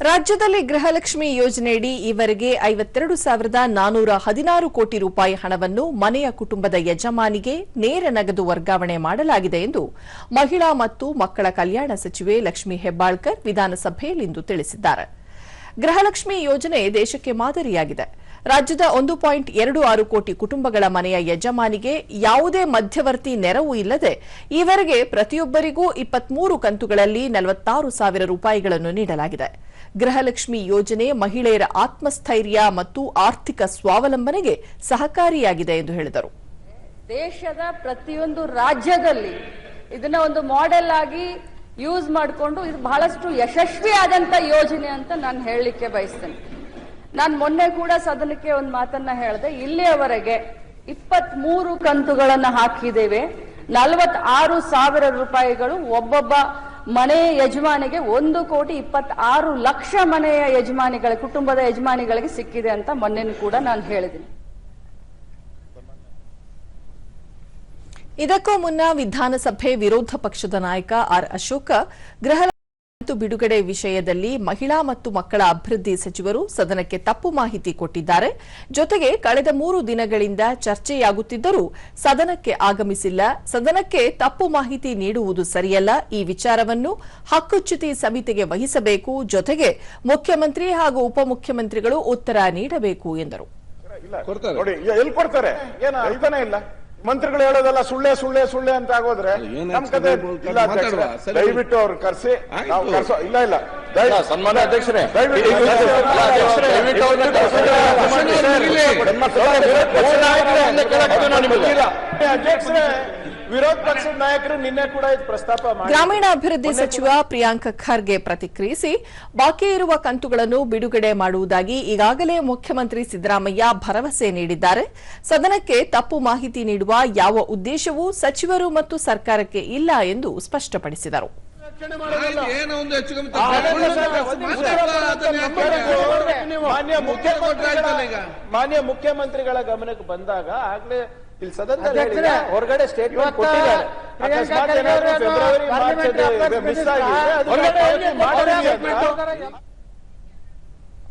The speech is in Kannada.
ರಾಜ್ಯದಲ್ಲಿ ಗೃಹಲಕ್ಷ್ಮಿ ಯೋಜನೆಯಡಿ ಈವರೆಗೆ ಐವತ್ತೆರಡು ಸಾವಿರದ ನಾನೂರ ಹದಿನಾರು ಕೋಟಿ ರೂಪಾಯಿ ಹಣವನ್ನು ಮನೆಯ ಕುಟುಂಬದ ಯಜಮಾನಿಗೆ ನೇರ ನಗದು ವರ್ಗಾವಣೆ ಮಾಡಲಾಗಿದೆ ಎಂದು ಮಹಿಳಾ ಮತ್ತು ಮಕ್ಕಳ ಕಲ್ಯಾಣ ಸಚಿವೆ ಲಕ್ಷ್ಮಿ ಹೆಬ್ಬಾಳ್ಕರ್ ವಿಧಾನಸಭೆಯಲ್ಲಿಂದು ತಿಳಿಸಿದ್ದಾರೆ. ಗೃಹಲಕ್ಷ್ಮಿ ಯೋಜನೆ ದೇಶಕ್ಕೆ ಮಾದರಿಯಾಗಿದೆ. ರಾಜ್ಯದ ಒಂದು ಪಾಯಿಂಟ್ ಎರಡು ಆರು ಕೋಟಿ ಕುಟುಂಬಗಳ ಮನೆಯ ಯಜಮಾನಿಗೆ ಯಾವುದೇ ಮಧ್ಯವರ್ತಿ ನೆರವು ಇಲ್ಲದೆ ಈವರೆಗೆ ಪ್ರತಿಯೊಬ್ಬರಿಗೂ ಇಪ್ಪತ್ಮೂರು ಕಂತುಗಳಲ್ಲಿ ನಲವತ್ತಾರು ಸಾವಿರ ರೂಪಾಯಿಗಳನ್ನು ನೀಡಲಾಗಿದೆ. ಗೃಹಲಕ್ಷ್ಮಿ ಯೋಜನೆ ಮಹಿಳೆಯರ ಆತ್ಮಸ್ಥೈರ್ಯ ಮತ್ತು ಆರ್ಥಿಕ ಸ್ವಾವಲಂಬನೆಗೆ ಸಹಕಾರಿಯಾಗಿದೆ ಎಂದು ಹೇಳಿದರು. ದೇಶದ ಪ್ರತಿಯೊಂದು ರಾಜ್ಯದಲ್ಲಿ ಇದನ್ನ ಒಂದು ಮಾಡೆಲ್ ಆಗಿ ಯೂಸ್ ಮಾಡಿಕೊಂಡು ಇದು ಬಹಳಷ್ಟು ಯಶಸ್ವಿಯಾದಂತ ಯೋಜನೆ ಅಂತ ನಾನು ಹೇಳಲಿಕ್ಕೆ ಬಯಸ್ತೇನೆ. ನಾನು ಮೊನ್ನೆ ಕೂಡ ಸದನಕ್ಕೆ ಒಂದು ಮಾತನ್ನ ಹೇಳಿದೆ. ಇಲ್ಲಿಯವರೆಗೆ ಇಪ್ಪತ್ತ್ ಮೂರು ಕಂತುಗಳನ್ನ ಹಾಕಿದ್ದೇವೆ. ನಲವತ್ತಾರು ಸಾವಿರ ರೂಪಾಯಿಗಳು ಒಬ್ಬೊಬ್ಬ ಮನೆಯ ಯಜಮಾನಿಗೆ ಒಂದು ಕೋಟಿ ಇಪ್ಪತ್ತಾರು ಲಕ್ಷ ಮನೆಯ ಯಜಮಾನಿಗಳ, ಕುಟುಂಬದ ಯಜಮಾನಿಗಳಿಗೆ ಸಿಕ್ಕಿದೆ ಅಂತ ಮೊನ್ನೆ ಕೂಡ ನಾನು ಹೇಳಿದ್ದೀನಿ. ಇದಕ್ಕೂ ಮುನ್ನ ವಿಧಾನಸಭೆ ವಿರೋಧ ಪಕ್ಷದ ನಾಯಕ ಆರ್ ಅಶೋಕ ಗೃಹ ಬಿಡುಗಡೆ ವಿಷಯದಲ್ಲಿ ಮಹಿಳಾ ಮತ್ತು ಮಕ್ಕಳ ಅಭಿವೃದ್ಧಿ ಸಚಿವರು ಸದನಕ್ಕೆ ತಪ್ಪು ಮಾಹಿತಿ ಕೊಟ್ಟಿದ್ದಾರೆ. ಜೊತೆಗೆ ಕಳೆದ ಮೂರು ದಿನಗಳಿಂದ ಚರ್ಚೆಯಾಗುತ್ತಿದ್ದರೂ ಸದನಕ್ಕೆ ಆಗಮಿಸಿಲ್ಲ. ಸದನಕ್ಕೆ ತಪ್ಪು ಮಾಹಿತಿ ನೀಡುವುದು ಸರಿಯಲ್ಲ. ಈ ವಿಚಾರವನ್ನು ಹಕ್ಕುಚ್ಯುತಿ ಸಮಿತಿಗೆ ವಹಿಸಬೇಕು. ಜೊತೆಗೆ ಮುಖ್ಯಮಂತ್ರಿ ಹಾಗೂ ಉಪಮುಖ್ಯಮಂತ್ರಿಗಳು ಉತ್ತರ ನೀಡಬೇಕು ಎಂದರು. ಮಂತ್ರಿಗಳು ಹೇಳೋದಲ್ಲ ಸುಳ್ಳೆ ಸುಳ್ಳೆ ಸುಳ್ಳೆ ಅಂತ ಆಗೋದ್ರೆ ನಮ್ ಕತೆ ಇಲ್ಲ. ದಯವಿಟ್ಟು ಅವ್ರು ಕರ್ಸಿ. ನಾವು ಕರ್ಸೋ ಇಲ್ಲ ಇಲ್ಲ, ಸನ್ಮಾನ್ಯ ಅಧ್ಯಕ್ಷರೇ. ವಿರೋಧ ಪಕ್ಷದ ನಾಯಕರೇ ನಿನ್ನೆ ಕೂಡ ಪ್ರಸ್ತಾಪ ಗ್ರಾಮೀಣಾಭಿವೃದ್ಧಿ ಸಚಿವ ಪ್ರಿಯಾಂಕ್ ಖರ್ಗೆ ಪ್ರತಿಕ್ರಿಯಿಸಿ ಬಾಕಿ ಇರುವ ಕಂತುಗಳನ್ನು ಬಿಡುಗಡೆ ಮಾಡುವುದಾಗಿ ಈಗಾಗಲೇ ಮುಖ್ಯಮಂತ್ರಿ ಸಿದ್ದರಾಮಯ್ಯ ಭರವಸೆ ನೀಡಿದ್ದಾರೆ. ಸದನಕ್ಕೆ ತಪ್ಪು ಮಾಹಿತಿ ನೀಡುವ ಯಾವ ಉದ್ದೇಶವೂ ಸಚಿವರು ಮತ್ತು ಸರ್ಕಾರಕ್ಕೆ ಇಲ್ಲ ಎಂದು ಸ್ಪಷ್ಟಪಡಿಸಿದರು. ಏನೋ ಒಂದು ಹೆಚ್ಚು ಕಮ್ಮಿ ಹೇಳ್ತಾರೆ? ಮಾನ್ಯ ಮುಖ್ಯಮಂತ್ರಿಗಳ ಈಗ. ಮಾನ್ಯ ಮುಖ್ಯಮಂತ್ರಿಗಳ ಗಮನಕ್ಕೆ ಬಂದಾಗ ಆಗ್ಲೇ ಇಲ್ಲಿ ಸದನದಲ್ಲಿ ಹೊರಗಡೆ ಸ್ಟೇಟ್ಮೆಂಟ್ ಕೊಟ್ಟಿದ್ದಾರೆ. ಫೆಬ್ರವರಿ ಮಾರ್ಚ್ ಮಿಸ್ ಆಗಿದೆ